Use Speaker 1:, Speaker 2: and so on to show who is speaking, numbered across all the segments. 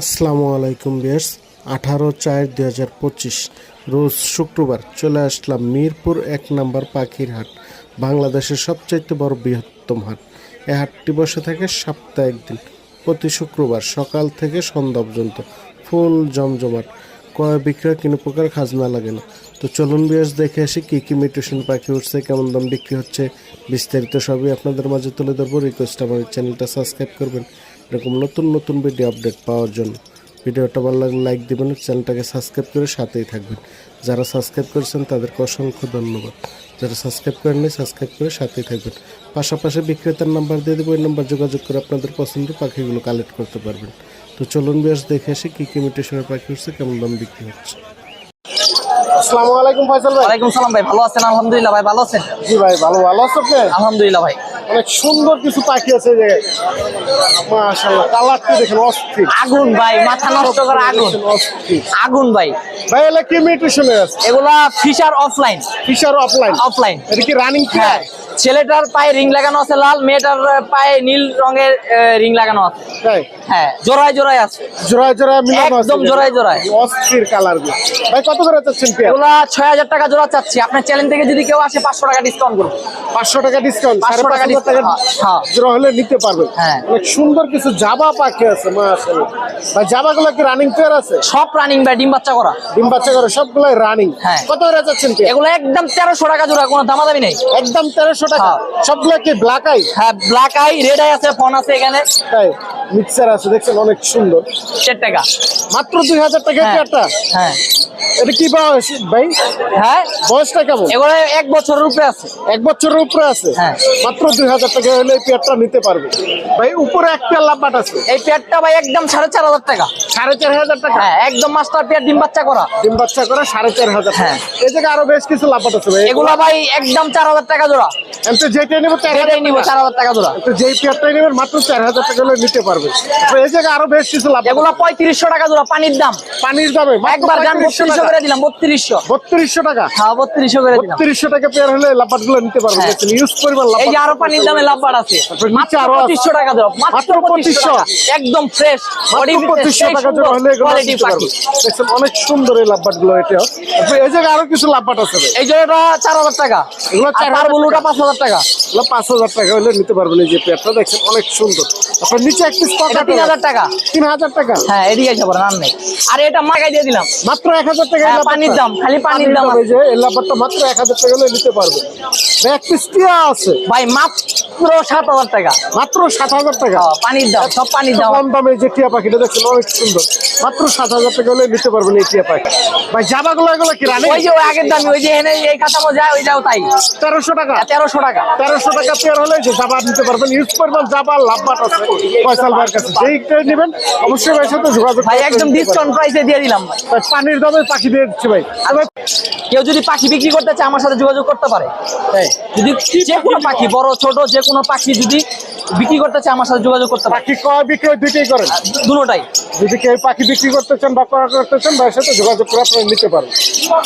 Speaker 1: আসসালামু আলাইকুম বিয়ার্স আঠারো চার দুই হাজার পঁচিশ রোজ শুক্রবার চলে আসলাম মিরপুর এক নম্বর পাখির হাট, বাংলাদেশের সবচাইতে বড় বৃহত্তম হাট। এই হাটটি বসে থাকে সপ্তাহে একদিন প্রতি শুক্রবার সকাল থেকে সন্ধ্যা পর্যন্ত ফুল জমজমাট। ক্রয় বিক্রয় কোনো প্রকার খাজনা লাগে না। তো চলুন বিয়ার্স দেখে আসি কী কী মিউটেশন পাখি উঠছে, কেমন দাম বিক্রি হচ্ছে। বিস্তারিত সবই আপনাদের মাঝে তুলে ধরবো। রিকোয়েস্ট আমার চ্যানেলটা সাবস্ক্রাইব করবেন। এরকম নতুন নতুন ভিডিও আপডেট পাওয়ার জন্য। ভিডিওটা ভালো লাগলে লাইক দিবেন চ্যানেলটাকে সাবস্ক্রাইব করে সাথেই থাকবেন। যারা সাবস্ক্রাইব করেছেন তাদেরকে অসংখ্য ধন্যবাদ। যারা সাবস্ক্রাইব করেননি সাবস্ক্রাইব করে সাথেই থাকবেন। পাশাপাশি বিক্রেতার নাম্বার দিয়ে দেবো ওই নাম্বার যোগাযোগ করে আপনাদের পছন্দের পাখিগুলো কালেক্ট করতে পারবেন। তো চলুন বেশ দেখে আসি কী কী মিটেশনের পাখি হচ্ছে কেমন দাম বিক্রি হচ্ছে। আসসালামু আলাইকুম ফয়সাল ভাই।
Speaker 2: ওয়ালাইকুম সালাম ভাই ভালো আছেন? আলহামদুলিল্লাহ ভাই ভালো আছেন?
Speaker 1: জি ভাই ভালো ভালো আছো আপনি?
Speaker 2: আলহামদুলিল্লাহ ভাই।
Speaker 1: অনেক সুন্দর কিছু পাখি আছে যে মাশাআল্লাহ কালারটি দেখেন অস্থির।
Speaker 2: আগুন ভাই মাথা নষ্ট করা আগুন। আগুন ভাই।
Speaker 1: ভাই এলা কি মিউটেশনের আছে?
Speaker 2: এগুলা fisher offline
Speaker 1: fisher offline
Speaker 2: offline
Speaker 1: এটা কি রানিং
Speaker 2: হ্যাঁ। ছেলেটার পায়ে রিং লাগানো আছে লাল। মেয়েটার পায়ে নীল রঙের রিং লাগানো আছে। হ্যাঁ জোড়ায় জোড়ায় আছে।
Speaker 1: জোড়ায় জোড়ায় মিলানো
Speaker 2: একদম জোড়ায় জোড়ায়।
Speaker 1: অস্থির কালারগুলো। ভাই কত করে চাচ্ছেন পেয়ার?
Speaker 2: এগুলা ছয় হাজার টাকা জোড়া চাচ্ছি। আপনার চ্যানেল থেকে যদি কেউ আসে পাঁচশো টাকা ডিসকাউন্ট করব
Speaker 1: পাঁচশো টাকা ডিসকাউন্ট
Speaker 2: 500 টাকা discount, হ্যাঁ।
Speaker 1: জোড়া হলে নিতে পারবেন।
Speaker 2: হ্যাঁ।
Speaker 1: অনেক সুন্দর কিছু জাবা পাখি আছে মাশাআল্লাহ। ভাই জাবা গুলো কি রানিং পেয়ার আছে?
Speaker 2: সব রানিং ভাই ডিম বাচ্চা করা।
Speaker 1: ডিম বাচ্চা করে সবগুলাই রানিং
Speaker 2: হ্যাঁ।
Speaker 1: কত করে চাচ্ছেন পেয়ার?
Speaker 2: এগুলো একদম তেরোশো টাকা জোড়া কোনো দামাদামি নেই।
Speaker 1: একদম তেরোশো টাকা।
Speaker 2: হ্যাঁ।
Speaker 1: সবগুলো কি ব্ল্যাক আই
Speaker 2: হ্যাঁ ব্ল্যাক আই রেড আই আছে ফোন আছে এখানে।
Speaker 1: তাই মিক্সার আছে দেখছেন অনেক সুন্দর।
Speaker 2: চার টাকা।
Speaker 1: মাত্র দুই হাজার টাকা
Speaker 2: হ্যাঁ
Speaker 1: পেয়ারটা
Speaker 2: হ্যাঁ।
Speaker 1: এটা কি বয়স ভাই?
Speaker 2: হ্যাঁ?
Speaker 1: বয়সটা কেমন?
Speaker 2: এগুলো এক বছরের উপরে আছে।
Speaker 1: এক বছরের উপরে আছে?
Speaker 2: হ্যাঁ।
Speaker 1: মাত্র দুই হাজার টাকা হলে এই পেয়ারটা নিতে পারবে। ভাই উপরে এক পেয়ার লাভবাট আছে।
Speaker 2: এই পেয়ারটা ভাই একদম সাড়ে চার হাজার টাকা।
Speaker 1: সাড়ে চার হাজার টাকা?
Speaker 2: হ্যাঁ একদম মাস্টার পেয়ার ডিম বাচ্চা করা।
Speaker 1: ডিম বাচ্চা করে সাড়ে চার হাজার
Speaker 2: হ্যাঁ।
Speaker 1: এই জায়গায় আরও বেশ কিছু লাভবাট আছে ভাই।
Speaker 2: এগুলা ভাই একদম চার হাজার টাকা জোড়া।
Speaker 1: চার হাজার
Speaker 2: এটাই চার হাজার টাকা জোড়া।
Speaker 1: তো যেই পেয়ারটাই নেবেন মাত্র চার হাজার টাকা হলে নিতে পারবে। তো এই জায়গায় আরও বেশ কিছু লাভ
Speaker 2: এগুলা পঁয়ত্রিশশো টাকা জোড়া পানির দাম।
Speaker 1: পানির দামে
Speaker 2: একবার বত্রিশশো করে দিলাম বত্রিশশো।
Speaker 1: বত্রিশশো টাকা।
Speaker 2: হ্যাঁ বত্রিশশো করে দিলাম।
Speaker 1: বত্রিশশো টাকা পেয়ার হলে লাভবাটগুলো নিতে পারবে।
Speaker 2: হ্যাঁ।
Speaker 1: ইউজ পরিমাণ
Speaker 2: এই যে আরও পানির দামে আছে। মাত্র। পঁচিশশো টাকা জোড়া মাত্র
Speaker 1: মাত্র
Speaker 2: পঁচিশশো
Speaker 1: 2500
Speaker 2: টাকা একদম ফ্রেশ
Speaker 1: পঁচিশশো টাকা জোড়া হলে দেখছেন অনেক সুন্দর এই লাভবাটগুলো এটা এই জায়গায় আরও কিছু লাভবাট আছে।
Speaker 2: এই জোড়াটা চার হাজার টাকা।
Speaker 1: এগুলো চার
Speaker 2: আর
Speaker 1: হাজার
Speaker 2: বুলুটা পাঁচ হাজার টাকা।
Speaker 1: পাঁচ হাজার টাকা হলে নিতে পারবেন এই যে পেয়ারটা দেখছেন অনেক সুন্দর। আপনার নিচে একটি স্টক
Speaker 2: এটা তিন হাজার টাকা।
Speaker 1: তিন হাজার টাকা?
Speaker 2: হ্যাঁ এদিকে এসে আর নেই। আর এটা মাকাই দিয়ে দিলাম।
Speaker 1: মাত্র এক হাজার টাকা
Speaker 2: হ্যাঁ, পানির দাম, খালি পানির দাম
Speaker 1: এই যে এই মাত্র এক হাজার টাকা হলে নিতে পারবে। এক পিস টিয়া আছে?
Speaker 2: ভাই মাত্র সাত হাজার টাকা।
Speaker 1: মাত্র সাত হাজার টাকা?
Speaker 2: হ্যাঁ, পানির দাম সব পানির দাম।
Speaker 1: কম দামে যে টিয়া পাখিটা দেখছেন অনেক সুন্দর। মাত্র সাত হাজার টাকা হলে নিতে পারবেন এই টিয়া পাখি। ভাই জামাগুলো এগুলো কি রানি?
Speaker 2: ওই যে আগের দামি ওই যে এনে এই কাঁচামো যায় ওইটাও তাই।
Speaker 1: তেরোশো টাকা?
Speaker 2: তেরোশো টাকা।
Speaker 1: তেরোশো টাকা পেয়ার হলে যে জাবা নিতে পারবেন। ইউজ করবেন জাবা লাভবাট আছে। ফয়সাল ভাইয়ের কাছে। নেবেন। অবশ্যই ভাইয়ের সাথে যোগাযোগ
Speaker 2: ভাই একদম ডিসকাউন্ট প্রাইসে দিয়ে দিলাম ভাই।
Speaker 1: পানির দামে পাখি দিয়ে দিচ্ছি ভাই। আর ভাই
Speaker 2: কেউ যদি পাখি বিক্রি করতে চায় আমার সাথে যোগাযোগ করতে পারে।
Speaker 1: তাই,
Speaker 2: যদি যে কোনো পাখি বড় ছোট যে কোনো পাখি যদি বিক্রি করতে চায় আমার সাথে যোগাযোগ করতে পারে?
Speaker 1: পাখি ক্রয় বিক্রয় দুইটাই করেন।
Speaker 2: দুটোটাই।
Speaker 1: যদি কেউ পাখি বিক্রি করতে চান বা ক্রয় করতে চান ভাইয়ের সাথে যোগাযোগ করে আপনারা নিতে পারবেন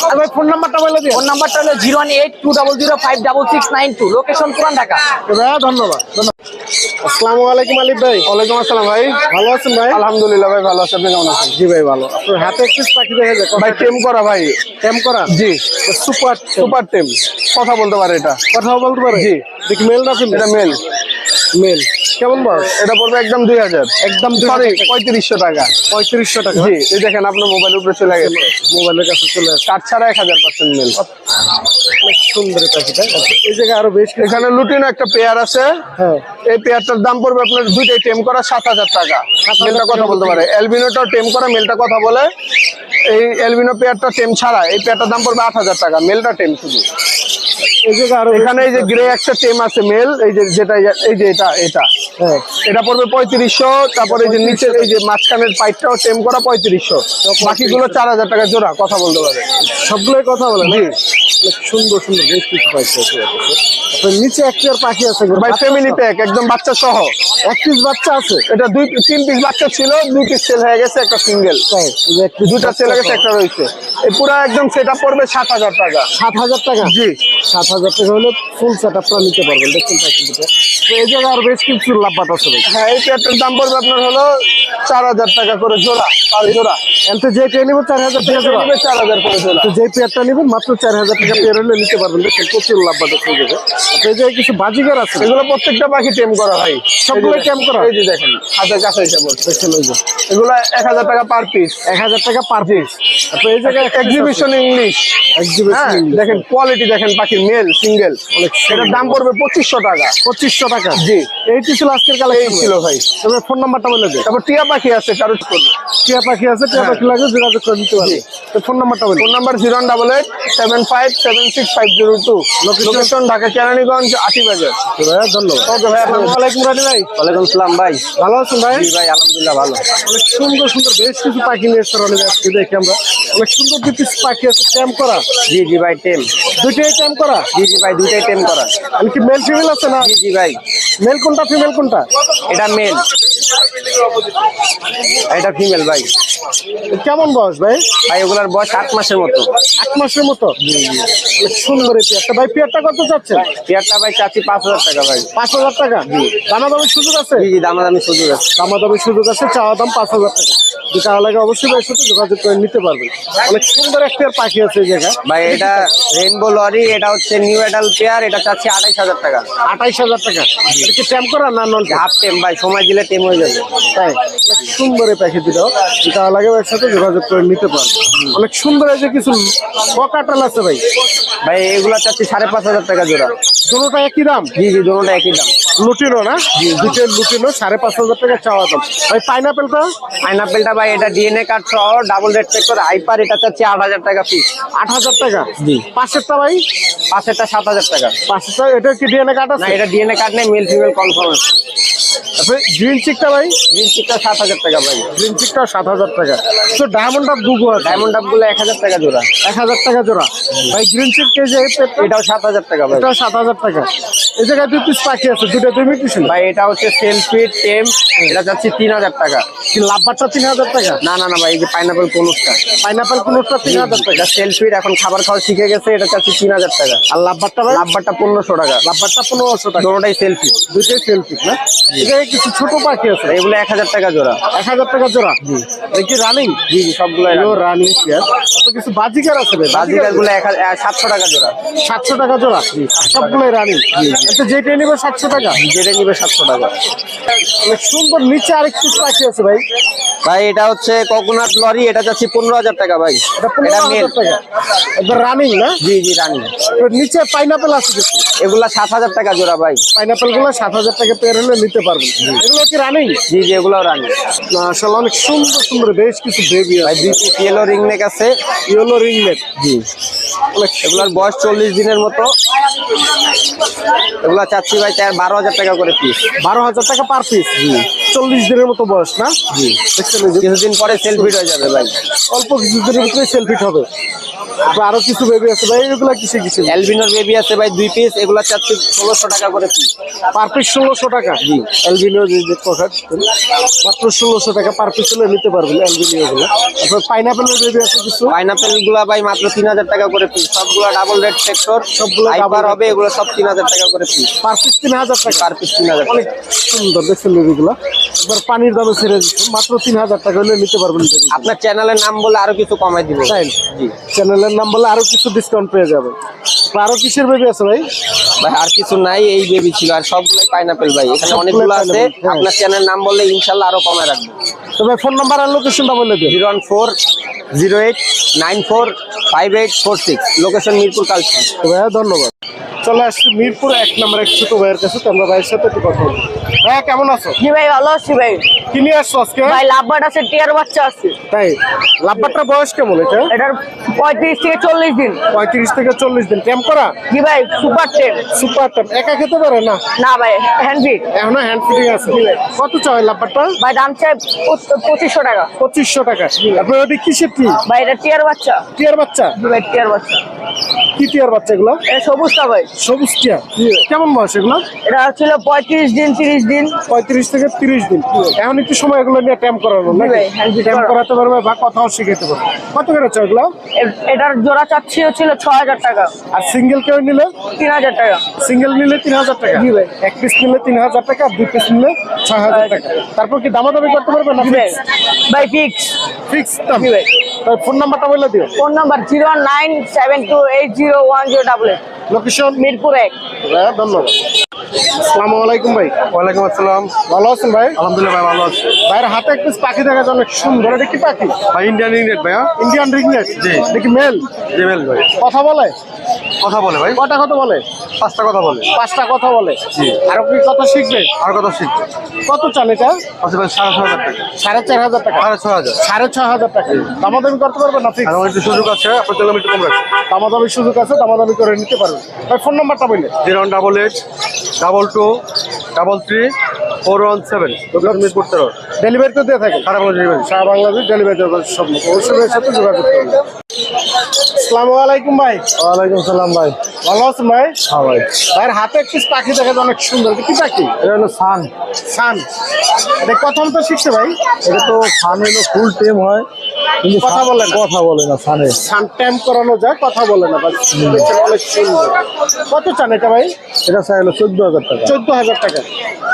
Speaker 1: আর ভাই ফোন নাম্বারটা বলে দিন।
Speaker 2: ফোন নাম্বারটা হলো zero one eight two double zero five double six nine two. Location Puran Dhaka.
Speaker 1: ভাইয়া ধন্যবাদ। ধন্যবাদ। আসসালামু আলাইকুম আলিফ ভাই।
Speaker 3: ওয়ালাইকুম আসসালাম ভাই।
Speaker 1: ভালো আছেন ভাই?
Speaker 3: আলহামদুলিল্লাহ ভাই ভালো আছি। আপনি কেমন আছেন?
Speaker 1: জি ভাই ভালো। আপনার হাতে একটু পাখি দেখা যায়
Speaker 3: ভাই টেম করা ভাই।
Speaker 1: টেম করা?
Speaker 3: জি।
Speaker 1: সুপার
Speaker 3: সুপার টেম। কথা বলতে পারে এটা।
Speaker 1: কথা বলতে পারে?
Speaker 3: জি।
Speaker 1: দেখি মেল না
Speaker 3: এটা মেল
Speaker 1: মেল। কেমন বয়স
Speaker 3: এটা পড়বে একদম দুই হাজার।
Speaker 1: একদম
Speaker 3: সরি পঁয়ত্রিশশো টাকা।
Speaker 1: পঁয়ত্রিশশো টাকা।
Speaker 3: জি এই দেখেন আপনার মোবাইল উপরে চলে গেছে।
Speaker 1: মোবাইলের কাছে চলে আসে।
Speaker 3: কাঠ ছাড়া এক হাজার পার্সেন্ট মেল
Speaker 1: সুন্দর পাখিটা এই জায়গায় আরও বেশ
Speaker 3: এখানে লুটিনো একটা পেয়ার আছে।
Speaker 1: হ্যাঁ।
Speaker 3: এই পেয়ারটার দাম পড়বে আপনার দুইটাই টেম করা সাত হাজার টাকা। মেলটা কথা বলতে পারে। এলবিনোটাও টেম করা মেলটা কথা বলে। এই এলবিনো পেয়ারটা টেম ছাড়া এই পেয়ারটার দাম পড়বে আট হাজার টাকা। মেলটা টেম শুধু। এখানে এই যে গ্রে একটা টেম আছে মেল এই যে যেটা এই যে এটা এটা।
Speaker 1: হ্যাঁ।
Speaker 3: এটা পড়বে পঁয়ত্রিশশো তারপরে এই যে নিচের এই যে মাঝখানের পাইপটাও টেম করা পঁয়ত্রিশশো। বাকিগুলো চার হাজার টাকা জোড়া কথা বলতে পারে।
Speaker 1: সবগুলোই কথা বলে
Speaker 3: জি
Speaker 1: সুন্দর সুন্দর বেশ কিছু পাখি আছে আপনার নিচে এক পেয়ার পাখি আছে
Speaker 4: ভাই ফ্যামিলি প্যাক একদম বাচ্চা সহ।
Speaker 1: এক পিস বাচ্চা আছে।
Speaker 4: এটা দুই তিন পিস বাচ্চা ছিল দুই পিস সেল হয়ে গেছে একটা সিঙ্গেল দুটা সেল হয়ে গেছে একটা রয়েছে। এই পুরো একদম সেটা পড়বে সাত হাজার টাকা।
Speaker 1: সাত হাজার টাকা?
Speaker 4: জি।
Speaker 1: সাত হাজার টাকা হলে ফুল সেট আপটা নিতে পারবেন দেখুন পাখি দুটো এই জায়গায় আর বেশ কিছু লাভবাট আছে
Speaker 4: হ্যাঁ এই পেয়ারটার দাম পড়বে আপনার হলো চার হাজার টাকা করে জোড়া পার জোড়া।
Speaker 1: এনতে যে পেয়ে নেবেন চার হাজার টাকা জোড়া।
Speaker 4: চার হাজার করে জোড়া।
Speaker 1: যে পেয়ারটা নেবেন মাত্র চার হাজার টাকা পেয়ার হলে নিতে পারবেন। দেখুন প্রচুর লাভবাট আছে এই এই জায়গায় কিছু বাজিগার আছে?
Speaker 4: এগুলো প্রত্যেকটা পাখি টেম করা হয়।
Speaker 1: সবগুলো টেম করা?
Speaker 4: এই যে দেখেন হাতের কাছে এটা
Speaker 1: দেখছেন ওই যে।
Speaker 4: এগুলো এক হাজার টাকা পার পিস
Speaker 1: এক হাজার টাকা পার পিস তো এই জায়গায়
Speaker 4: এক্সিবিশন ইংলিশ
Speaker 1: এক্সিবিশন
Speaker 4: দেখেন কোয়ালিটি দেখেন পাখির মেল সিঙ্গেল এটার দাম পড়বে পঁচিশশো টাকা।
Speaker 1: পঁচিশশো টাকা?
Speaker 4: জি।
Speaker 1: এইটি ছিল আজকের
Speaker 4: কালে
Speaker 1: এই
Speaker 4: ছিল ভাই।
Speaker 1: তবে ফোন নাম্বারটা বলে দে।
Speaker 4: তারপর টিয়া পাখি আছে কারও করবে
Speaker 1: টিয়া পাখি আছে টিয়া
Speaker 4: হ্যাঁ।
Speaker 1: পাখি লাগে যোগাযোগ করে নিতে পারবে। তো ফোন নাম্বারটা বলে
Speaker 4: phone number zero double eight seven five seven six five zero two Ati Bazar ভাই
Speaker 1: আসসালামু ভাই
Speaker 4: ওয়ালাইকুম সালাম ভাই
Speaker 1: ভালো আছেন ভাই
Speaker 4: ভাই আলহামদুলিল্লাহ ভালো
Speaker 1: সুন্দর সুন্দর বেশ কিছু পাখি সুন্দর পাখি
Speaker 4: জি জি ভাই টেম
Speaker 1: দুইটাই করা
Speaker 4: জি জি ভাই দুইটাই করা
Speaker 1: আমি কি মেল ফিমেল আছে না
Speaker 4: জি জি ভাই
Speaker 1: মেল কোনটা ফিমেল কোনটা
Speaker 4: এটা মেল এটা ফিমেল ভাই
Speaker 1: কেমন বয়স ভাই
Speaker 4: ভাই ওগুলার বয়স আট মাসের মতো
Speaker 1: আট মাসের মতো অনেক সুন্দর পেয়ারটা। ভাই পেয়ারটা কত চাচ্ছেন?
Speaker 4: পেয়ারটা ভাই চাচ্ছি পাঁচ হাজার টাকা ভাই।
Speaker 1: পাঁচ হাজার টাকা? সুযোগ আছে?
Speaker 4: জি দামাদামি সুযোগ আছে।
Speaker 1: দামা দামের সুযোগ আছে চাওয়া দাম পাঁচ হাজার টাকা। লাগে অবশ্যই সাথে যোগাযোগ করে নিতে পারবেন। অনেক সুন্দর একটা পাখি আছে এই জায়গায়।
Speaker 4: ভাই এটা রেইনবো লরি এটা হচ্ছে নিউ পেয়ার এটা চাচ্ছি আঠাইশ হাজার টাকা।
Speaker 1: আঠাইশ হাজার টাকা। এটা কি ট্যাম করা না নন
Speaker 4: হাফ টেম ভাই সময় দিলে টেম হয়ে যাবে।
Speaker 1: তাই? অনেক সুন্দর এই পাখি দুটো। যদি লাগে ভাইয়ের সাথে যোগাযোগ করে নিতে পারবেন। অনেক সুন্দর যে কিছু পকাটাল আছে ভাই।
Speaker 4: ভাই এগুলা চাচ্ছি সাড়ে পাঁচ হাজার টাকা জোড়া।
Speaker 1: দুটোটা একই দাম?
Speaker 4: জি জি দুটোটা একই দাম।
Speaker 1: লুটিনো না? দুটো লুটিনো সাড়ে পাঁচ হাজার টাকা চাওয়া দাম। ভাই পাইনাপেলটা
Speaker 4: পাইনাপেলটা ভাই এটা ডিএনএ কার্ড সহ ডাবল রেড চেক করে হাইপার এটা চাচ্ছি আট হাজার টাকা পিস
Speaker 1: আট হাজার টাকা?
Speaker 4: জি।
Speaker 1: পাশেরটা ভাই?
Speaker 4: পাশেরটা সাত হাজার টাকা।
Speaker 1: পাশেরটা এটা কি ডিএনএ কার্ড আছে?
Speaker 4: এটা ডিএনএ কার্ড নেই মেল ফিমেল কনফার্ম আছে।
Speaker 1: গ্রিন চিকটা ভাই?
Speaker 4: গ্রিন চিকটা সাত হাজার টাকা ভাই।
Speaker 1: গ্রিন চিকটা সাত হাজার টাকা। তো ডায়মন্ড আপ দুগো
Speaker 4: ডায়মন্ড আপগুলো এক হাজার টাকা জোড়া।
Speaker 1: এক হাজার টাকা জোড়া। ভাই গ্রিন চিক কেজি এটা
Speaker 4: এটাও সাত হাজার টাকা ভাই।
Speaker 1: এটাও সাত হাজার টাকা। এই জায়গায় দুই পিস পাখি আছে দুটো দুই মিটিশন
Speaker 4: ভাই এটা হচ্ছে সেলফি টেম এটা যাচ্ছে তিন হাজার টাকা।
Speaker 1: লাভবারটা তিন হাজার টাকা?
Speaker 4: না না না ভাই এই যে পাইনাপেল কুলুটটা
Speaker 1: পাইনাপেল কুলুটটা তিন হাজার টাকা।
Speaker 4: সেলফির এখন খাবার খাওয়া শিখে গেছে এটা চাচ্ছি তিন হাজার টাকা।
Speaker 1: আর লাভবারটা ভাই?
Speaker 4: লাভবারটা পনেরোশো টাকা।
Speaker 1: লাভবারটা পনেরোশো টাকা।
Speaker 4: দুটোটাই সেলফি
Speaker 1: দুইটাই সেলফি না? কিছু ছোট পাখি আছে।
Speaker 4: এগুলো এক হাজার টাকা জোড়া।
Speaker 1: এক হাজার টাকা জোড়া? এই কি রানিং
Speaker 4: জি জি সবগুলো
Speaker 1: রানিং পেয়ার কিছু বাজিকার আছে
Speaker 4: বাজিকারগুলো সাতশো টাকা জোড়া।
Speaker 1: সাতশো টাকা জোড়া? সবগুলোই রানিং? আচ্ছা যেটা নিবে সাতশো টাকা?
Speaker 4: যেটা নিবে সাতশো টাকা।
Speaker 1: সুন্দর নিচে আরেক পিস পাখি আছে ভাই?
Speaker 4: ভাই এটা হচ্ছে কোকোনাট লরি এটা যাচ্ছে পনেরো হাজার টাকা ভাই।
Speaker 1: এটা
Speaker 4: মেল
Speaker 1: রানিং না?
Speaker 4: জি জি রানি
Speaker 1: নিচে পাইনাপেল আছে কিছু?
Speaker 4: এগুলা সাত হাজার টাকা জোড়া ভাই।
Speaker 1: পাইনাপেলগুলো সাত হাজার টাকা পেয়ার হলে নিতে পারবেন এগুলো কি রানিং
Speaker 4: জি জি এগুলো রানি
Speaker 1: আসলে অনেক সুন্দর সুন্দর বেশ কিছু বেবি
Speaker 4: ভাই দুই পিস ইয়েলো রিং নেক আছে।
Speaker 1: ইয়েলো রিংলেট
Speaker 4: জি। এগুলার বয়স চল্লিশ দিনের মতো। এগুলা চাচ্ছি ভাই বারো হাজার টাকা করে পিস
Speaker 1: বারো হাজার টাকা পার পিস চল্লিশ দিনের মতো বয়স না?
Speaker 4: জি। কিছুদিন পরে সেলফিট হয়ে যাবে ভাই।
Speaker 1: অল্প কিছু দিনের ভিতরে সেলফিট হবে। আরও কিছু বেবি আছে ভাই এগুলা কিসে কিসে?
Speaker 4: অ্যালবিনোর বেবি আছে ভাই দুই পিস এগুলা চাচ্ছি ষোলোশো টাকা করে পিস
Speaker 1: পার পিস ষোলোশো টাকা?
Speaker 4: জি।
Speaker 1: যে কথা মাত্র ষোলোশো টাকা পার পিস হলে নিতে পারবেন অ্যালবিনিও গুলো তারপর পাইনাপেলের বেবি আছে কিছু?
Speaker 4: পাইনাপেলগুলা ভাই মাত্র তিন হাজার টাকা করে পিস সবগুলা ডাবল রেড সেক্টর
Speaker 1: সবগুলো red
Speaker 4: হবে এগুলো সব তিন হাজার টাকা করে পিস
Speaker 1: পার পিস তিন হাজার টাকা।
Speaker 4: পার পিস তিন হাজার
Speaker 1: অনেক সুন্দর দেখছেন বেবিগুলো এবার পানির দামে ছেড়ে দিচ্ছে। মাত্র তিন হাজার টাকা হলে নিতে পারবেন
Speaker 4: আপনার চ্যানেলের নাম বলে আরও কিছু কমাই দিব
Speaker 1: তাই?
Speaker 4: জি।
Speaker 1: চ্যানেলের নাম বলে আরও কিছু ডিসকাউন্ট পেয়ে যাবেন। আরও কিসের বেবি আছে ভাই?
Speaker 4: ভাই আর কিছু নাই এই বেবি ছিল। আর সবগুলোই পাইনাপেল ভাই। এখানে অনেকগুলো আছে।
Speaker 1: হ্যাঁ।
Speaker 4: আপনার চ্যানেল নাম বললে ইনশাল্লাহ আরও কমায় রাখব
Speaker 1: তবে ফোন নাম্বার আর লোকেশনটা বলে দিন
Speaker 4: zero one four zero eight nine four five eight four six. Location Mirpur কালচি।
Speaker 1: তো ভাইয়া ধন্যবাদ। চলে আসছি মিরপুর এক নম্বর এক ছোট ভাইয়ের কাছে তোমরা ভাইয়ের সাথে একটু কথা বলব ভাইয়া কেমন আছো?
Speaker 5: জি ভাই ভালো আছি ভাই।
Speaker 1: কি নিয়ে আসছো আজকে?
Speaker 5: ভাই লাভবাট আছে টিয়ার বাচ্চা আছে।
Speaker 1: তাই? লাভবারটার বয়স কেমন এটা?
Speaker 5: এটার পঁয়ত্রিশ থেকে চল্লিশ দিন।
Speaker 1: পঁয়ত্রিশ থেকে চল্লিশ দিন। ক্যাম্প করা?
Speaker 5: জি ভাই সুপার টেন
Speaker 1: সুপার টাইম একা খেতে পারে না?
Speaker 5: না ভাই হ্যান্ড ফিট
Speaker 1: এখনও হ্যান্ড ফিটিং আছে। কত চাই লাভবারটা
Speaker 5: ভাই দাম চাই পঁচিশশো টাকা।
Speaker 1: পঁচিশশো টাকা। আপনার ওটি কিসের কি
Speaker 5: ভাই এটা টিয়ার বাচ্চা।
Speaker 1: টিয়ার বাচ্চা?
Speaker 5: জি ভাই টিয়ার বাচ্চা।
Speaker 1: কি টিয়ার বাচ্চা এগুলো?
Speaker 6: সবুজটা ভাই।
Speaker 1: সবুজ টিয়ার কেমন বয়স এগুলো?
Speaker 6: এটা হচ্ছিল পঁয়ত্রিশ দিন তিরিশ দিন।
Speaker 1: পঁয়ত্রিশ থেকে তিরিশ দিন। এখন একটু সময় এগুলো নিয়ে ট্যাম্প করানো নাকি? ট্যাম্প করাতে পারবে বা কথাও শিখাতে পারবে। কত করে এগুলো
Speaker 6: এটার জোড়া চাচ্ছি হচ্ছিল ছ হাজার টাকা।
Speaker 1: আর সিঙ্গেল কেউ নিলে?
Speaker 6: তিন হাজার টাকা।
Speaker 1: সিঙ্গেল নিলে তিন হাজার টাকা।
Speaker 6: জি ভাই।
Speaker 1: এক পিস নিলে তিন হাজার টাকা আর দুই পিস নিলে ছয় হাজার টাকা। তারপর কি দামাদামি করতে পারবে না
Speaker 6: ভাই। ফিক্স
Speaker 1: ফিক্স দাম।
Speaker 6: ভাই।
Speaker 1: ফোন নাম্বারটা বলে দিও।
Speaker 6: Phone number zero nine seven two eight zero one zero double eight.
Speaker 1: Location?
Speaker 6: Mirpur এক।
Speaker 1: হ্যাঁ ধন্যবাদ। আসসালামু আলাইকুম ভাই।
Speaker 7: ওয়ালাইকুম আসসালাম।
Speaker 1: ভালো আছেন ভাই?
Speaker 7: আলহামদুলিল্লাহ ভাই ভালো আছি।
Speaker 1: ভাইয়ের হাতে এক পিস পাখি দেখা যায় অনেক সুন্দর। এটা কি পাখি?
Speaker 7: ভাই ইন্ডিয়ান ইংরেট ভাইয়া।
Speaker 1: ইন্ডিয়ান রিগনেট
Speaker 7: জি।
Speaker 1: দেখি মেল
Speaker 7: জেমেল ভাই।
Speaker 1: কথা বলে?
Speaker 7: কথা বলে ভাই।
Speaker 1: কটা কথা বলে?
Speaker 7: পাঁচটা কথা বলে।
Speaker 1: পাঁচটা কথা বলে।
Speaker 7: জি।
Speaker 1: আর কি কথা শিখবে?
Speaker 7: আর কথা শিখবে।
Speaker 1: কত চান এটা?
Speaker 7: আচ্ছা ভাই সাড়ে ছয় হাজার টাকা।
Speaker 1: সাড়ে চার হাজার টাকা।
Speaker 7: সাড়ে ছয় হাজার।
Speaker 1: সাড়ে ছয় হাজার টাকা। দামাদামি করতে পারবেন না
Speaker 7: আমার একটু সুযোগ আছে আপনার জন্য আমি একটু কম রাখছি
Speaker 1: দামাদামি সুযোগ আছে দামাদামি করে নিতে পারবেন। ভাই ফোন নাম্বারটা বললে।
Speaker 7: Zero double eight double two double three four one seven location Mirpur তেরো
Speaker 1: ডেলিভারি তো দিয়ে
Speaker 7: থাকে খারাপ ডেলিভারি
Speaker 1: সারা বাংলাদেশ ডেলিভারি দেওয়ার সব অবশ্যই সাথে যোগাযোগ করবেন আসসালামু আলাইকুম ভাই।
Speaker 7: ওয়ালাইকুম সালাম ভাই।
Speaker 1: ভালো আছেন ভাই?
Speaker 7: হ্যাঁ ভাই।
Speaker 1: ভাইয়ের হাতে একটি পাখি দেখা যায় অনেক সুন্দর। কি পাখি?
Speaker 7: এটা হলো সান।
Speaker 1: সান। এটা কথা তো শিখছে ভাই?
Speaker 7: এটা তো সান হলো ফুল টেম হয়। কিন্তু
Speaker 1: কথা বলে
Speaker 7: কথা বলে না সানে।
Speaker 1: সান ট্যাম্প করানো যায় কথা বলে না ভাই। অনেক সুন্দর। কত চান এটা ভাই?
Speaker 7: এটা চাই হলো চোদ্দ হাজার টাকা।
Speaker 1: চোদ্দ হাজার টাকা।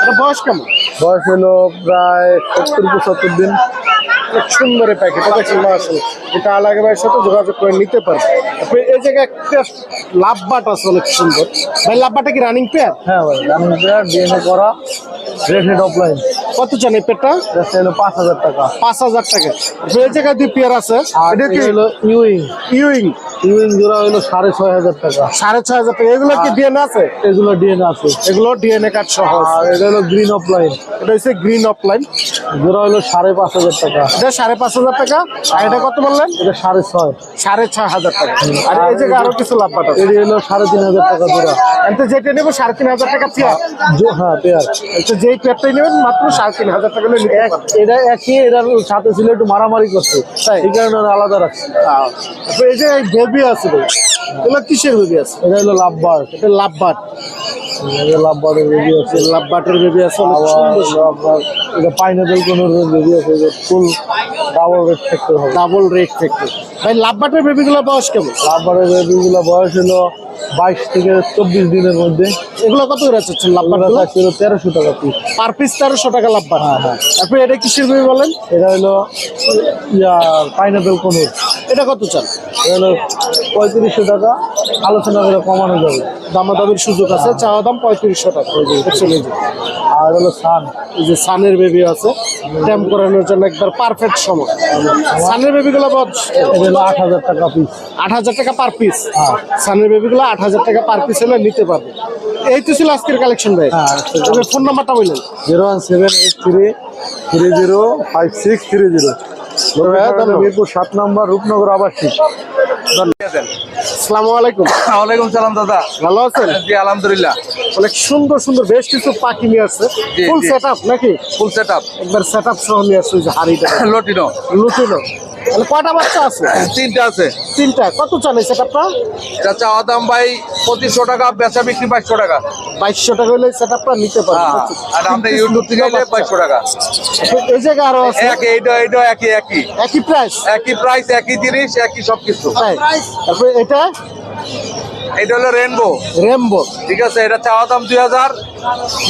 Speaker 1: এটা বয়স কেমন?
Speaker 7: বয়স হলো প্রায় সত্তর পঁচাত্তর দিন।
Speaker 1: অনেক সুন্দর প্যাকেট দেখছেন মার্শাল এটা আলাদা ভাইয়ের সাথে যোগাযোগ করে নিতে পারবে। তারপরে এই জায়গায় একটা লাভ বাট আছে অনেক সুন্দর। ভাই লাভবাটা কি রানিং পেয়ার
Speaker 7: হ্যাঁ ভাই রানিং পেয়ার ডিএনএ করা অফলাইন
Speaker 1: কত চান এই পেয়ারটা
Speaker 7: হলো পাঁচ হাজার টাকা।
Speaker 1: পাঁচ হাজার টাকা। এই জায়গায় দুই পেয়ার আছে। এটা কি?
Speaker 7: হলো ইউইং
Speaker 1: ইউইং
Speaker 7: ইউইং জোড়া হলো সাড়ে ছয় হাজার টাকা।
Speaker 1: সাড়ে ছয় হাজার টাকা। এগুলো কি ডিএনএ আছে?
Speaker 7: এগুলো ডিএনএ আছে।
Speaker 1: এগুলো ডিএনএ কার্ড সহ
Speaker 7: আর এটা হলো গ্রিন অফলাইন
Speaker 1: এটা হচ্ছে গ্রিন অফলাইন
Speaker 7: জোড়া হলো সাড়ে পাঁচ হাজার টাকা।
Speaker 1: এটা সাড়ে পাঁচ হাজার টাকা। আর এটা কত বললেন?
Speaker 7: এটা সাড়ে ছয়।
Speaker 1: সাড়ে ছয় হাজার টাকা। আর এই জায়গায় আরও কিছু লাভ
Speaker 7: এটি হলো সাড়ে তিন হাজার টাকা জোড়া।
Speaker 1: যেটা নেব সাড়ে তিন হাজার টাকা পেয়ার।
Speaker 7: হ্যাঁ পেয়ার।
Speaker 1: তো যেই পেয়ারটাই নেবেন মাত্র সাড়ে তিন হাজার টাকা হলে নিতে
Speaker 7: এটা একই এটার সাথে ছিল একটু মারামারি করছে? এই কারণে আলাদা রাখছে।
Speaker 1: এই যে বেবি আছে ভাই। এগুলো কিসের বেবি আছে?
Speaker 7: এটা হলো লাভবার
Speaker 1: এটা লাভ বাট
Speaker 7: এটা লাভবারের বেবি আছে।
Speaker 1: লাভবাটের বেবি আছে
Speaker 7: লাভবার এটা পাইনাপেল কোন বেবি আছে ফুল ডাবল হবে।
Speaker 1: ডাবল রেট ভাই বেবিগুলো বয়স কেমন?
Speaker 7: লাভবারের বেবিগুলো বয়স হলো বাইশ থেকে চব্বিশ দিনের মধ্যে।
Speaker 1: এগুলো কত করে চাচ্ছেন লাভ
Speaker 7: ছিল তেরোশো টাকা পিস
Speaker 1: পার পিস তেরোশো টাকা লাভ
Speaker 7: হ্যাঁ, হ্যাঁ।
Speaker 1: তারপরে এটা কিসের বেবি বলেন?
Speaker 7: এটা হলো ইয়া পাইনাপেল কোন
Speaker 1: এটা কত চান?
Speaker 7: এটা হলো পঁয়ত্রিশশো টাকা। আলোচনা করে কমানো যাবে।
Speaker 1: দামাদামির সুযোগ আছে চাওয়া দাম পঁয়ত্রিশশো টাকা। চলে যাবে
Speaker 7: আর হলো সান।
Speaker 1: এই যে সানের বেবি আছে ট্যাম্প করানোর জন্য একবার পারফেক্ট সময়। সানের বেবিগুলো
Speaker 7: আট হাজার টাকা পিস
Speaker 1: আট হাজার টাকা পার পিস
Speaker 7: হ্যাঁ।
Speaker 1: সানের বেবিগুলো আট হাজার টাকা পার পিস হলে নিতে পারবে। এই তো ছিল আজকের কালেকশন ভাই। ফোন নাম্বারটা বললেন
Speaker 7: zero one seven eight three three zero five six three zero. Mirpur সাত নম্বর রূপনগর আবাসিক।
Speaker 1: আসসালামু আলাইকুম।
Speaker 8: ওয়ালাইকুম সালাম দাদা।
Speaker 1: ভালো আছেন?
Speaker 8: জি আলহামদুলিল্লাহ।
Speaker 1: অনেক সুন্দর সুন্দর বেশ কিছু পাখি নিয়ে আসছে। ফুল
Speaker 8: জি।
Speaker 1: নাকি?
Speaker 8: ফুল সেট
Speaker 1: একবার সেট সহ নিয়ে আসছে যে হাড়িটা।
Speaker 8: লটিনো।
Speaker 1: লুটিনো। তাহলে কয়টা বাচ্চা আছে?
Speaker 8: তিনটা আছে।
Speaker 1: তিনটা। কত চান এই সেট
Speaker 8: এটা চাওয়া দাম ভাই পঁচিশশো টাকা বেচা বিক্রি বাইশশো টাকা।
Speaker 1: বাইশশো টাকা হলে সেট আপটা নিতে
Speaker 8: হ্যাঁ
Speaker 1: পারবেন
Speaker 8: আর আমরা ইউটিউব থেকে বাইশশো টাকা।
Speaker 1: এই জায়গায় আরও আছে?
Speaker 8: এক এইটা এইটা একই। একই।
Speaker 1: একই প্রাইস
Speaker 8: একই প্রাইস একই জিনিস একই
Speaker 1: সবকিছু। তারপরে এটা?
Speaker 8: এটা হলো রেনবো
Speaker 1: রেনবো
Speaker 8: ঠিক আছে এটা চাওয়া দাম দুই হাজার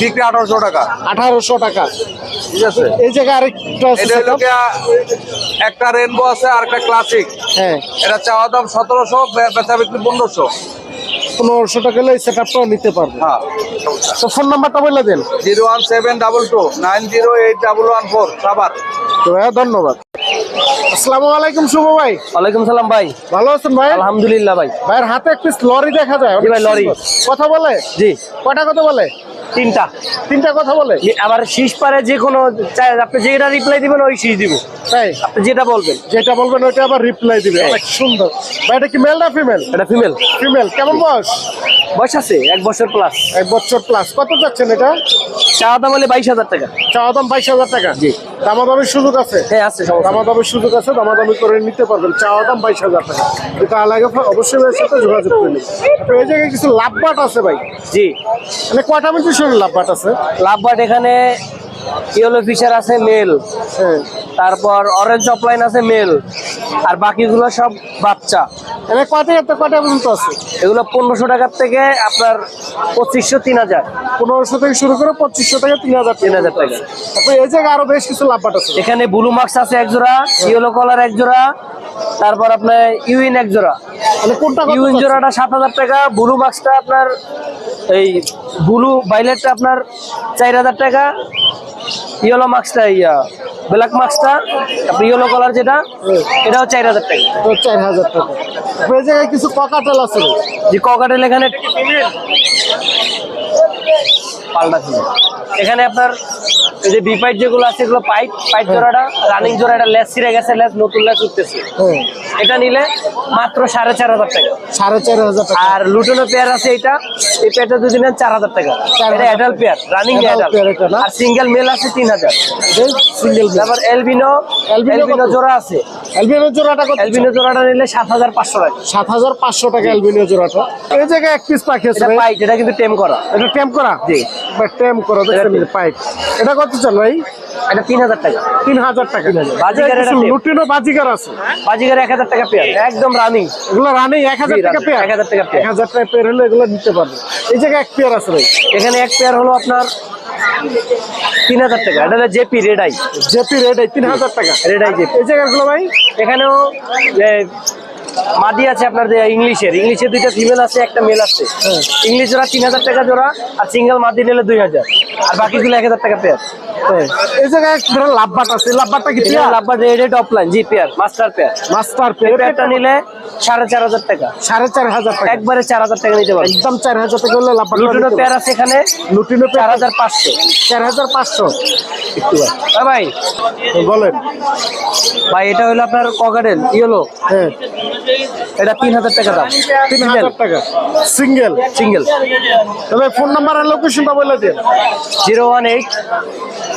Speaker 8: বিক্রি আঠারোশো টাকা।
Speaker 1: আঠারোশো টাকা।
Speaker 8: ঠিক আছে।
Speaker 1: এই জায়গায় আরেকটা
Speaker 8: এটা হলো একটা রেনবো আছে আর একটা ক্লাসিক
Speaker 1: হ্যাঁ।
Speaker 8: এটা চাওয়া দাম সতেরোশো বেচা বিক্রি পনেরোশো।
Speaker 1: পনেরোশো টাকা হলে সেট আপটাও নিতে পারবে।
Speaker 8: হ্যাঁ।
Speaker 1: তো ফোন নাম্বারটা বলে দেন।
Speaker 8: Zero one seven double two nine zero eight double one four Savar
Speaker 1: তো ভাইয়া ধন্যবাদ। আসসালামু আলাইকুম শুভ ভাই।
Speaker 6: ওয়ালাইকুম সালাম ভাই।
Speaker 1: ভালো আছেন ভাই?
Speaker 6: আলহামদুলিল্লাহ ভাই।
Speaker 1: ভাইয়ের হাতে একটি লরি দেখা যায়
Speaker 6: ভাই, লরি।
Speaker 1: কথা বলে?
Speaker 6: জি।
Speaker 1: কটা কথা বলে?
Speaker 5: তিনটা।
Speaker 1: তিনটা কথা বলে?
Speaker 5: আবার শীষ পারে যে কোনো আপনি যেটা রিপ্লাই দিবেন ওই শীষ দিব।
Speaker 1: তাই?
Speaker 5: আপনি যেটা বলবেন।
Speaker 1: যেটা বলবেন ওইটা আবার রিপ্লাই দিবে। অনেক সুন্দর। ভাই এটা কি মেল না ফিমেল
Speaker 5: এটা ফিমেল
Speaker 1: ফিমেল কেমন বয়স?
Speaker 5: বয়স আছে এক বছর প্লাস
Speaker 1: এক বছর প্লাস কত যাচ্ছেন এটা?
Speaker 5: চাওয়া দাম হলে বাইশ হাজার টাকা।
Speaker 1: চাওয়া দাম বাইশ হাজার টাকা?
Speaker 5: জি।
Speaker 1: দামাদামির সুযোগ আছে?
Speaker 5: হ্যাঁ আছে।
Speaker 1: দামাদামির সুযোগ আছে দামাদামি করে নিতে পারবেন। চাওয়া দাম বাইশ হাজার টাকা। এটা আলাদা অবশ্যই সাথে যোগাযোগ করে নেবেন এই জায়গায় কিছু লাভ লাভবাট আছে ভাই?
Speaker 5: জি।
Speaker 1: মানে কয়টা মিনিটের সঙ্গে লাভবাট আছে।
Speaker 5: লাভবাট এখানে ইয়েলো ফিশার আছে মেল
Speaker 1: হ্যাঁ।
Speaker 5: তারপর অরেঞ্জ অফলাইন আছে মেল আর বাকিগুলো সব বাচ্চা।
Speaker 1: এখানে কয়টা থেকে কয়টা পর্যন্ত আছে?
Speaker 5: এগুলো পনেরোশো টাকার থেকে আপনার পঁচিশশো তিন হাজার।
Speaker 1: পনেরোশো থেকে শুরু করে পঁচিশশো থেকে তিন হাজার
Speaker 5: তিন হাজার টাকা।
Speaker 1: তারপরে এই জায়গায় আরও বেশ কিছু লাভবাট আছে।
Speaker 5: এখানে ব্লু মার্কস আছে এক জোড়া ইয়েলো কলার এক জোড়া তারপর আপনার ইউইন এক জোড়া।
Speaker 1: মানে কোনটা কত
Speaker 5: ইউইন জোড়াটা সাত হাজার টাকা ব্লু মার্কসটা আপনার এই ব্লু বাইলেটটা আপনার চার হাজার টাকা ইয়েলো মার্কসটা ইয়া ব্ল্যাক মার্কসটা ইয়েলো কালার যেটা এটাও চার হাজার টাকা।
Speaker 1: চার হাজার টাকা। জায়গায় কিছু ককাটেল আছে।
Speaker 5: যে ককাটেল এখানে পাল্টা ছিল এখানে আপনার এই যে বি পাইপ যেগুলো আছে এগুলো পাইপ পাইপ জোড়াটা রানিং জোড়াটা লেস ছিঁড়ে গেছে লেস নতুন লেস উঠতেছে। এটা নিলে মাত্র সাড়ে চার হাজার টাকা।
Speaker 1: সাড়ে চার হাজার টাকা।
Speaker 5: আর লুটনো পেয়ার আছে এটা এই পেয়ারটা যদি নেন চার হাজার টাকা। এটা অ্যাডাল্ট পেয়ার রানিং অ্যাডাল্ট? আর সিঙ্গেল মেল আছে তিন হাজার।
Speaker 1: সিঙ্গেল
Speaker 5: তারপর এলবিনো এলবিনো জোড়া আছে।
Speaker 1: অ্যালবিনো জোড়াটা কত?
Speaker 5: এলবিনো জোড়াটা নিলে সাত হাজার পাঁচশো টাকা।
Speaker 1: সাত হাজার পাঁচশো টাকা অ্যালবিনো জোড়াটা। এই জায়গায় এক পিস পাখি আছে
Speaker 5: এটা পাইট এটা কিন্তু টেম করা।
Speaker 1: এটা টেম্প করা?
Speaker 5: জি।
Speaker 1: বা টেম্প করা পাইপ এটা কত? চাল ভাই?
Speaker 5: এটা তিন হাজার টাকা।
Speaker 1: তিন হাজার টাকা। লুটিনো বাজিগার আছে।
Speaker 5: বাজিগার এক হাজার টাকা পেয়ার একদম রানিং
Speaker 1: এগুলো রানিং এক হাজার টাকা পেয়ার
Speaker 5: 1000 টাকা pair।
Speaker 1: এক হাজার টাকা পেয়ার হলে এগুলো নিতে পারবে। এই জায়গায় এক পেয়ার আছে ভাই।
Speaker 5: এখানে এক পেয়ার হলো আপনার তিন হাজার টাকা। এটা হলো JP red eye
Speaker 1: JP red তিন হাজার টাকা।
Speaker 5: Red eye JP.
Speaker 1: এই জায়গাগুলো ভাই?
Speaker 5: এখানেও মাদি আছে আপনার যে ইংলিশের ইংলিশের দুইটা ফিমেল আছে একটা মেল আছে।
Speaker 1: হ্যাঁ।
Speaker 5: ইংলিশ জোড়া তিন হাজার টাকা জোড়া আর সিঙ্গেল মাদি নিলে দুই হাজার। আর বাকিগুলো এক হাজার টাকা পেয়ার
Speaker 1: হ্যাঁ। এই জায়গায় এক লাভবাট আছে লাভবাটটা কি পেয়ার
Speaker 5: লাভবার রেড অফলাইন জি pair master pair
Speaker 1: master pair
Speaker 5: পেয়ারটা নিলে সাড়ে চার হাজার টাকা।
Speaker 1: সাড়ে চার হাজার টাকা।
Speaker 5: একবারে চার হাজার টাকা নিতে পারবেন
Speaker 1: একদম চার হাজার টাকা হলে লাভবাট
Speaker 5: লুটিনো পেয়ার আছে এখানে
Speaker 1: লুটিনো
Speaker 5: চার
Speaker 1: পেয়ার
Speaker 5: হাজার পাঁচশো।
Speaker 1: চার হাজার পাঁচশো। একটু ভাই।
Speaker 5: হ্যাঁ
Speaker 1: বলেন।
Speaker 5: ভাই এটা হলো আপনার ককাটেল ইয়েলো
Speaker 1: হ্যাঁ।
Speaker 5: এটা তিন হাজার টাকা দাম।
Speaker 1: তিন হাজার টাকা। সিঙ্গেল
Speaker 5: সিঙ্গেল
Speaker 1: তবে ফোন নাম্বার আর লোকেশনটা বলে দিন।
Speaker 5: Zero one eight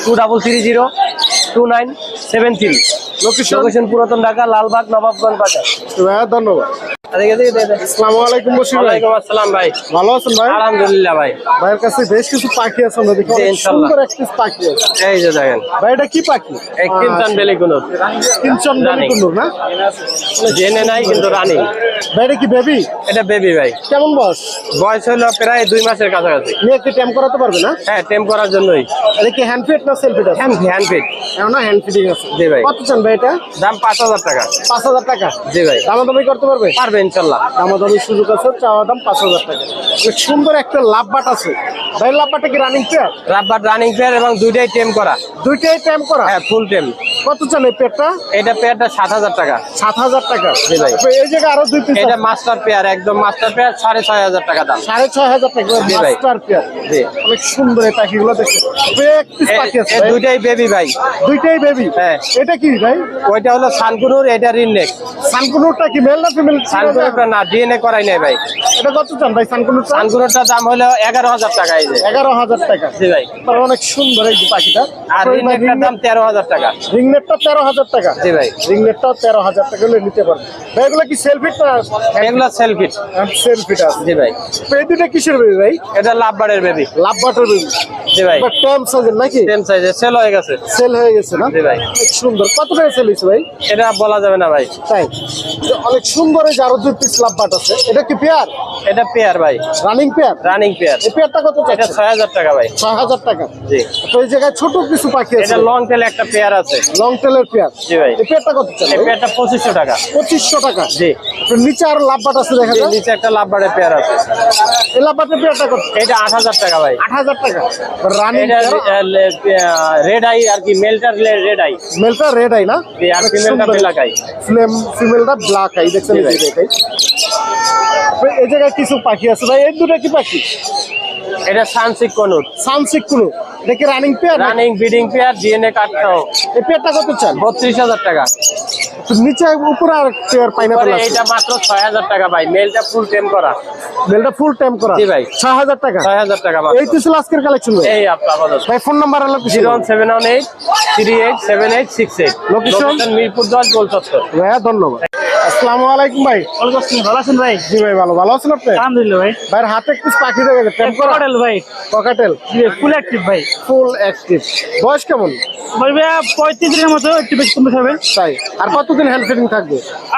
Speaker 5: two double three zero two nine seven three.
Speaker 1: Location
Speaker 5: পুরাতন ঢাকা লালবাগ নবাবগঞ্জ বাজার।
Speaker 1: ভাইয়া ধন্যবাদ।
Speaker 5: এদিকে, এদিকে, এদিকে, এদিকে।
Speaker 1: আসসালামু আলাইকুম বসির ভাই।
Speaker 5: আসসালাম ভাই।
Speaker 1: ভালো আছেন ভাই?
Speaker 5: আলহামদুলিল্লাহ ভাই।
Speaker 1: ভাইয়ের কাছে বেশ কিছু পাখি আছে আমরা দেখি
Speaker 5: জি,
Speaker 1: অনেক
Speaker 5: ইনশাল্লাহ।
Speaker 1: সুন্দর এক পাখি আছে।
Speaker 5: এই যে দেখেন।
Speaker 1: ভাই এটা কি পাখি?
Speaker 5: এই কিমচান বেলি কোনো
Speaker 1: কিমচন না?
Speaker 5: জেনে নাই কিন্তু রানিং।
Speaker 1: ভাই এটা কি বেবি?
Speaker 5: এটা বেবি ভাই।
Speaker 1: কেমন বয়স?
Speaker 5: বয়স হলো প্রায় দুই মাসের কাছাকাছি।
Speaker 1: নিয়ে কি ট্যাম করাতে পারবে না?
Speaker 5: হ্যাঁ টেম করার জন্যই।
Speaker 1: এটা কি হ্যান্ড ফিট না সেলফ ফিট আছে?
Speaker 5: হ্যান্ড হ্যান্ড ফিট
Speaker 1: না হ্যান্ড ফিটিং আছে।
Speaker 5: জি ভাই।
Speaker 1: কত চান ভাই এটা?
Speaker 5: দাম পাঁচ হাজার টাকা।
Speaker 1: পাঁচ হাজার টাকা।
Speaker 5: জি ভাই।
Speaker 1: দামাদামি করতে পারবে?
Speaker 5: পারবে ইনশাল্লাহ
Speaker 1: দামাদামি সুযোগ আছে চাওয়া দাম পাঁচ হাজার টাকা। সুন্দর একটা লাভবাট আছে। ভাই লাভবাটটা কি running pair
Speaker 5: rubber running pair এবং দুইটাই টেম করা।
Speaker 1: দুইটাই ট্যাম করা?
Speaker 5: হ্যাঁ ফুল টেম
Speaker 1: কত চান এই পেয়ারটা
Speaker 5: এটা পেয়ারটা সাত হাজার টাকা।
Speaker 1: সাত হাজার টাকা।
Speaker 5: জি ভাই।
Speaker 1: এই জায়গায় আরও দুই পিস
Speaker 5: এটা মাস্টার পেয়ার একদম মাস্টার পেয়ার সাড়ে ছয় হাজার টাকা দাম।
Speaker 1: সাড়ে ছয় হাজার টাকা মাস্টার পেয়ার
Speaker 5: জি।
Speaker 1: অনেক সুন্দর এই পাখিগুলো দেখতে।
Speaker 5: দুইটাই বেবি ভাই।
Speaker 1: দুইটাই বেবি
Speaker 5: হ্যাঁ।
Speaker 1: এটা কি ভাই?
Speaker 5: ওইটা হলো সানকুনুর এটা রিননেক।
Speaker 1: সানকুনুরটা কি মেল না ফিমেল
Speaker 5: না ডিএনএ করাই নাই ভাই
Speaker 1: এটা কত চান ভাই? সানকুনুরটা
Speaker 5: সানকুনুরটার দাম হলো এগারো হাজার টাকা এই যে।
Speaker 1: এগারো হাজার টাকা।
Speaker 5: জি ভাই।
Speaker 1: তার অনেক সুন্দর এই পাখিটা।
Speaker 5: আর দাম তেরো হাজার টাকা।
Speaker 1: রিংনেটটা তেরো হাজার টাকা।
Speaker 5: জি ভাই।
Speaker 1: রিংনেটটাও তেরো হাজার টাকা হলে নিতে পারবে। ভাই এগুলো কি সেলফিট না
Speaker 5: এগুলো সেলফিট
Speaker 1: সেলফিট আছে।
Speaker 5: জি ভাই।
Speaker 1: তো কিসের বেবি ভাই?
Speaker 5: এটা লাভবারের বেবি
Speaker 1: লাভ বেবি
Speaker 5: জি ভাই।
Speaker 1: টার্ম সাইজের নাকি?
Speaker 5: সেম সাইজের সেল হয়ে গেছে।
Speaker 1: সেল হয়ে গেছে না?
Speaker 5: জি ভাই।
Speaker 1: সুন্দর। কত টাকা সেল হয়েছে ভাই?
Speaker 5: এটা বলা যাবে না ভাই।
Speaker 1: তাই। অনেক সুন্দর এই যে আরও দুই পিস লাভবাট আছে। এটা কি পেয়ার
Speaker 5: এটা পেয়ার ভাই।
Speaker 1: রানিং পেয়ার
Speaker 5: রানিং পেয়ার
Speaker 1: এই পেয়ারটা কত
Speaker 5: এটা
Speaker 1: চাচ্ছে
Speaker 5: ছয় হাজার টাকা ভাই।
Speaker 1: ছয় হাজার টাকা।
Speaker 5: জি।
Speaker 1: তো এই জায়গায় ছোট কিছু পাখি আছে?
Speaker 5: এটা লং টেল একটা পেয়ার আছে।
Speaker 1: লং টেলের পেয়ার
Speaker 5: জি ভাই।
Speaker 1: এই পেয়ারটা কত
Speaker 5: এই
Speaker 1: চাচ্ছে
Speaker 5: পেয়ারটা পঁচিশশো টাকা।
Speaker 1: পঁচিশশো টাকা।
Speaker 5: জি।
Speaker 1: তো নিচে আর লাভ বাট আছে দেখা যায়
Speaker 5: নিচে একটা লাভবারের পেয়ার আছে।
Speaker 1: এই লাভ বাটের পেয়ারটা কত?
Speaker 5: এটা আট হাজার টাকা ভাই।
Speaker 1: আট হাজার টাকা। রানিং
Speaker 5: এটা রেড আই আর কি মেলটার রেড আই
Speaker 1: মেলটা রেড আই না?
Speaker 5: আর ফিমেলটা ব্ল্যাক আই
Speaker 1: ফিমেলটা ব্ল্যাক আই দেখছেন এই
Speaker 5: ভাই।
Speaker 1: এই জায়গায় কিছু পাখি আছে ভাই এই দুটো কি পাখি?
Speaker 5: এটা সানসিক কনুর।
Speaker 1: সানসিক কুলু দেখি running pair
Speaker 5: running breeding pair DNA কাটটাও
Speaker 1: এই পেয়ারটা কত চান?
Speaker 5: বত্রিশ হাজার টাকা।
Speaker 1: নিচে উপরে আর পেয়ার পাইনাপেল আছে।
Speaker 5: এইটা মাত্র ছয় হাজার টাকা ভাই। মেলটা ফুল টেম করা।
Speaker 1: মেলটা ফুল টাইম করা।
Speaker 5: জি ভাই।
Speaker 1: ছয় হাজার টাকা?
Speaker 5: ছয় হাজার টাকা
Speaker 1: এই তো ছিল আজকের কালেকশন
Speaker 5: এই আপনার
Speaker 1: ভাই ফোন নাম্বার হলো
Speaker 5: zero one seven one eight three eight seven eight six eight
Speaker 1: Location?
Speaker 5: Mirpur দশ গোল চত্বর
Speaker 1: ভাইয়া ধন্যবাদ। আসসালামু আলাইকুম ভাই।
Speaker 9: ভালো আছেন ভাই?
Speaker 1: জি ভাই ভালো। ভালো আছেন আপনি?
Speaker 9: আলহামদুলিল্লাহ ভাই।
Speaker 1: ভাইয়ের হাতে একটু পাখি দেখে গেছে
Speaker 9: কটাল ভাই।
Speaker 1: ককাটেল
Speaker 9: ফুল অ্যাক্টিভ ভাই।
Speaker 1: ফুল অ্যাক্টিভ বয়স কেমন?
Speaker 9: ভাই ভাইয়া পঁয়ত্রিশ দিনের মতো একটু বেশি কমে হবে
Speaker 1: তাই। আর কতদিন হ্যান্ড ফিটিং থাকবে?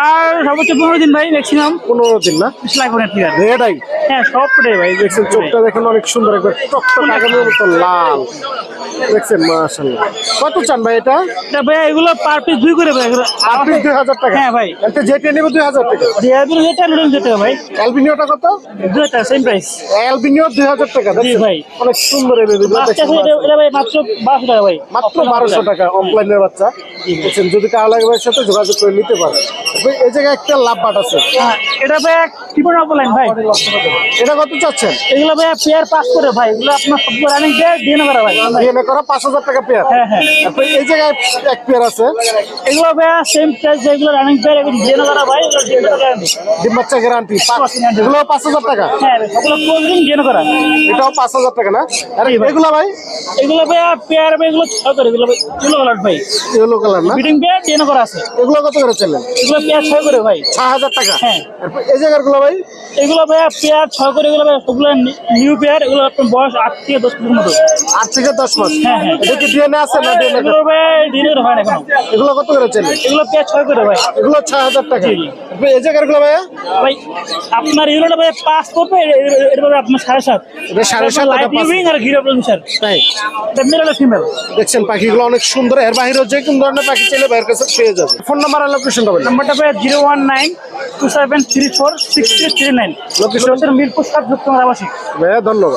Speaker 9: আর সর্বোচ্চ পনেরো দিন ভাই ম্যাক্সিমাম
Speaker 1: পনেরো দিন না?
Speaker 9: করে ঠিক আছে।
Speaker 1: রেড
Speaker 9: হ্যাঁ সব ফুটে ভাই
Speaker 1: দেখছেন চোখটা দেখেন অনেক সুন্দর একবার। টকটক আগানোর মতো লাল। দেখছেন মাশাআল্লাহ। কত চান ভাই এটা?
Speaker 9: এটা ভাই এগুলো পার পিস দুই করে ভাই
Speaker 1: আর পিস দুই হাজার টাকা?
Speaker 9: হ্যাঁ ভাই।
Speaker 1: একটা যেটা নেবে দুই হাজার টাকা।
Speaker 9: ডিআইবি এটা নুডল যেটা ভাই।
Speaker 1: অ্যালবিনিওটা কত?
Speaker 9: দুই সেম প্রাইস
Speaker 1: অ্যালবিনিও দুই হাজার টাকা জি
Speaker 9: ভাই।
Speaker 1: অনেক সুন্দর এই
Speaker 9: বাচ্চা এটা ভাই মাত্র 1200 টাকা ভাই।
Speaker 1: মাত্র বারোশো টাকা অফলাইনের বাচ্চা। দেখছেন যদি কারও লাগবে সাথে যোগাযোগ করে নিতে পারে এই জায়গায় একটা লাভ বাট আছে।
Speaker 9: হ্যাঁ, এটা ভাই টিপন অফলাইন ভাই?
Speaker 1: এটা কত চাচ্ছেন?
Speaker 9: এগুলো ভাই পেয়ার পাস করে ভাই এগুলো আপনার সবগুলো রানিং দিয়ে দিয়ে করা ভাই।
Speaker 1: ডিএনএ করা পাঁচ হাজার টাকা পেয়ার
Speaker 9: হ্যাঁ হ্যাঁ।
Speaker 1: এই জায়গায় এক পেয়ার আছে।
Speaker 9: এগুলো ভাই সেম প্রাইস যেগুলো রানিং পেয়ার এগুলো দিয়ে করা ভাই এগুলো করা
Speaker 1: ডিম বাচ্চা গ্যারান্টি এগুলো পাঁচ হাজার টাকা।
Speaker 9: হ্যাঁ সবগুলো কোল্ড ড্রিঙ্ক দিয়ে করা।
Speaker 1: এটাও পাঁচ হাজার টাকা না? আর এগুলো ভাই?
Speaker 9: এগুলো ভাই পেয়ার ভাই এগুলো ছয় করে এগুলো এগুলো কালার ভাই।
Speaker 1: ইয়েলো কালার না?
Speaker 9: পেয়ার দিয়ে করা আছে।
Speaker 1: এগুলো কত করে চলেন?
Speaker 9: এগুলো পেয়ার ছয় করে ভাই।
Speaker 1: ছয় হাজার টাকা।
Speaker 9: হ্যাঁ।
Speaker 1: এই জায়গারগুলো ভাই?
Speaker 9: এগুলো ভাই পেয়ার ছয় করে এগুলো ভাই নিউ পেয়ার এগুলো আপনার বয়স আট থেকে দশ ফুটের মতো।
Speaker 1: আট থেকে দশ মাস
Speaker 9: হ্যাঁ, হ্যাঁ।
Speaker 1: এটা কি ডিএনএ আছে না ডিএনএ
Speaker 9: এগুলো ভাই ডিনের হয় না
Speaker 1: এগুলো কত করে চলে
Speaker 9: এগুলো পেয়ার ছয় করে ভাই।
Speaker 1: এগুলো ছয় হাজার টাকা। এই জায়গারগুলো ভাইয়া?
Speaker 9: ভাই আপনার ইউরোটা ভাই পাস করবে এটা ভাই আপনার সাড়ে সাত।
Speaker 1: এটা সাড়ে সাত।
Speaker 9: ইউরিং আর ঘিরে স্যার
Speaker 1: তাই
Speaker 9: এটা মেল ফিমেল
Speaker 1: দেখছেন পাখিগুলো অনেক সুন্দর। এর বাইরেও যে কোন ধরনের পাখি চাইলে বাইরের কাছে পেয়ে যাবে। ফোন নাম্বার আর লোকেশনটা বলেন
Speaker 9: নাম্বারটা ভাই zero one nine two seven three four six three three nine.
Speaker 1: Location?
Speaker 9: Mirpur সাত যুক্ত আবাসিক
Speaker 1: ভাইয়া ধন্যবাদ।